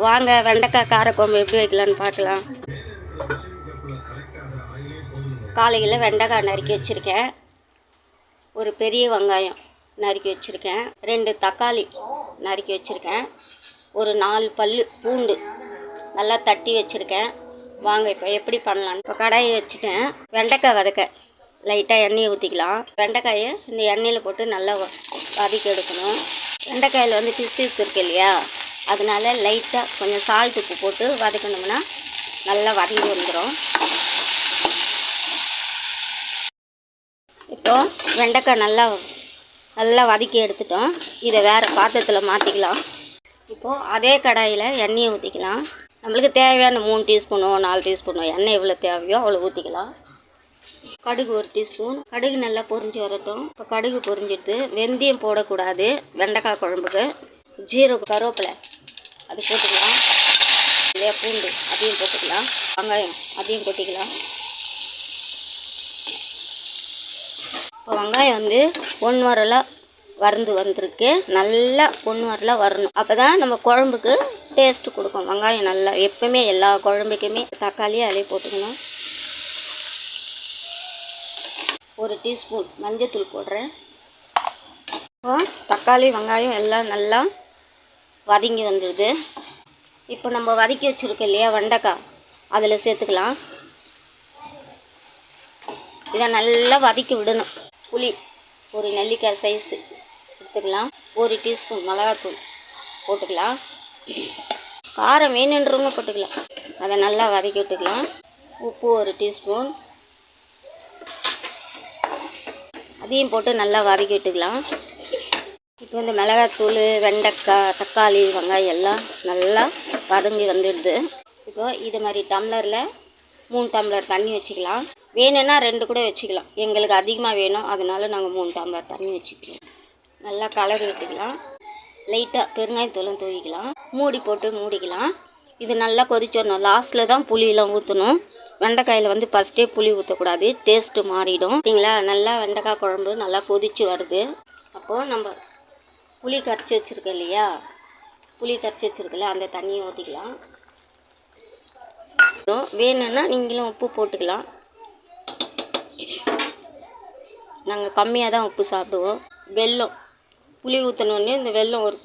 வாங்க வெண்டைக்காய் காரக்குழம்பு எப்படி வைக்கலான்னு பார்க்கலாம். காலையில் வெண்டைக்காய் நறுக்கி வச்சுருக்கேன். ஒரு பெரிய வெங்காயம் நறுக்கி வச்சுருக்கேன். ரெண்டு தக்காளி நறுக்கி வச்சுருக்கேன். ஒரு நாலு பல் பூண்டு நல்லா தட்டி வச்சுருக்கேன். வாங்க இப்போ எப்படி பண்ணலான்னு இப்போ கடாயை வச்சுட்டேன். வெண்டைக்காய் வதக்க. லைட்டாக எண்ணெயை ஊற்றிக்கலாம் வெண்டைக்காயை இந்த எண்ணெயில் போட்டு நல்லா வ- வதக்கி எடுக்கணும். வெண்டைக்காயில் வந்து பிசு பிசு இருக்கு இல்லையா? அதனால லைட்டாக கொஞ்சம் சால்ட் உப்பு போட்டு வதக்கணும்னா நல்லா வதங்கி வந்துடும் இப்போ வெண்டைக்காய் நல்லா நல்லா வதக்கி எடுத்துட்டோம். இதை வேறு பாத்திரத்தில் மாற்றிக்கலாம் இப்போது அதே கடாயில் எண்ணெயை ஊற்றிக்கலாம் நம்மளுக்கு தேவையான மூணு டீஸ்பூனோ நாலு டீஸ்பூனோ எண்ணெய் எவ்வளோ தேவையோ அவ்வளோ ஊற்றிக்கலாம் கடுகு ஒரு டீஸ்பூன் கடுகு நல்லா பொரிஞ்சு வரட்டும். இப்போ கடுகு பொரிஞ்சிட்டு வெந்தயம் போடக்கூடாது. வெண்டைக்காய் குழம்புக்கு. ஜீரகம் கருவேப்பிலை. அது போட்டுக்கலாம். இல்லையா பூண்டு அதையும் போட்டுக்கலாம். வெங்காயம் அதையும் கொட்டிக்கலாம் இப்போ வெங்காயம் வந்து பொன் வரலாம் வறந்து வந்திருக்கு. நல்லா பொன் வரலாக வரணும். அப்போ தான் நம்ம குழம்புக்கு டேஸ்ட்டு கொடுக்கும். வெங்காயம் நல்லா எப்பவுமே எல்லா குழம்புக்குமே தக்காளியும் அதிலே போட்டுக்கணும். ஒரு டீஸ்பூன் மஞ்சத்தூள் போடுறேன். தக்காளி வெங்காயம் எல்லாம் நல்லா வதங்கி வந்துடுது. இப்போ நம்ம வதக்கி வச்சுருக்கோம் இல்லையா வெண்டைக்காய் அதில் சேர்த்துக்கலாம். இதை நல்லா வதக்கி விடணும். புளி ஒரு நெல்லிக்காய் சைஸு எடுத்துக்கலாம். ஒரு டீஸ்பூன் மிளகாத்தூள் போட்டுக்கலாம். காரம் வேணுன்றவங்க போட்டுக்கலாம். அதை நல்லா வதக்கி விட்டுக்கலாம். உப்பு ஒரு டீஸ்பூன் அதையும் போட்டு நல்லா வதக்கி விட்டுக்கலாம். இப்போ இந்த மிளகாத்தூள் வெண்டைக்காய் தக்காளி வெங்காயம் எல்லாம் நல்லா வதங்கி வந்துடுது. இப்போ இது மாதிரி டம்ளரில் மூணு டம்ளர் தண்ணி வச்சுக்கலாம். வேணும்னா ரெண்டு கூட வச்சுக்கலாம். எங்களுக்கு அதிகமாக வேணும். அதனால நாங்கள் மூணு டம்ளர் தண்ணி வச்சுக்கலாம் நல்லா கலர் விட்டுக்கலாம். லைட்டாக பெருங்காயத்தூளும் தூவிக்கலாம். மூடி போட்டு மூடிக்கலாம். இது நல்லா கொதிச்சிடணும். லாஸ்ட்டில் தான் புளியெலாம் ஊற்றணும் வெண்டைக்காயில் வந்து ஃபஸ்ட்டே புளி ஊற்றக்கூடாது டேஸ்ட்டு மாறிடும். சரிங்களா? நல்லா வெண்டைக்காய் குழம்பு நல்லா கொதிச்சு வருது. அப்போது நம்ம புளி கரைச்சி வச்சுருக்கேன் இல்லையா? புளி கரைச்சி வச்சுருக்கல அந்த தண்ணியை ஊற்றிக்கலாம் வேணும்னா நீங்களும் உப்பு போட்டுக்கலாம். நாங்கள் கம்மியாக தான் உப்பு சாப்பிடுவோம். வெல்லம் புளி ஊற்றினோடனே இந்த வெல்லம் ஒரு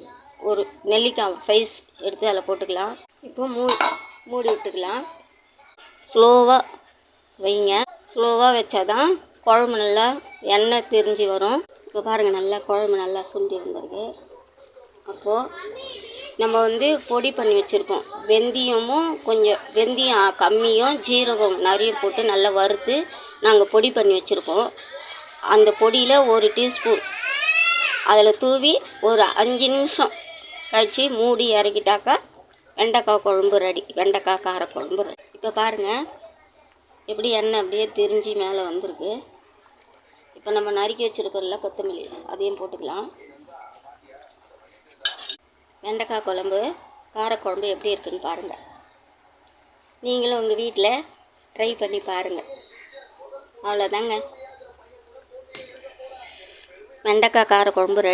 ஒரு நெல்லிக்காய் சைஸ் எடுத்து அதில் போட்டுக்கலாம். இப்போ மூ மூடி விட்டுக்கலாம். ஸ்லோவாக வைங்க. ஸ்லோவாக வச்சாதான் குழம்பு நல்லா எண்ணெய் திரிஞ்சு வரும். இப்போ பாருங்கள் நல்லா குழம்பு நல்லா சுண்டி வந்திருக்கு. அப்போது நம்ம வந்து பொடி பண்ணி வச்சுருக்கோம் வெந்தயமும் கொஞ்சம் வெந்தயம் கம்மியும் ஜீரகம் நிறைய போட்டு நல்லா வறுத்து நாங்கள் பொடி பண்ணி வச்சுருக்கோம் அந்த பொடியில் ஒரு டீஸ்பூன் அதில் தூவி ஒரு அஞ்சு நிமிஷம் கழித்து மூடி இறக்கிட்டாக்கா வெண்டைக்காய் குழம்பு ரெடி வெண்டைக்காய் காரக்குழம்பு ரெடி. இப்போ பாருங்கள் எப்படி எண்ணெய் அப்படியே திரிஞ்சு மேலே வந்திருக்கு. இப்போ நம்ம நறுக்கி வச்சுருக்கோம்ல கொத்தமல்லி. அதையும் போட்டுக்கலாம். வெண்டைக்காய் குழம்பு காரக்குழம்பு எப்படி இருக்குன்னு பாருங்கள் நீங்களும் உங்கள் வீட்டில் ட்ரை பண்ணி பாருங்கள் அவ்வளோதாங்க வெண்டைக்காய் காரக்குழம்பு ரெடி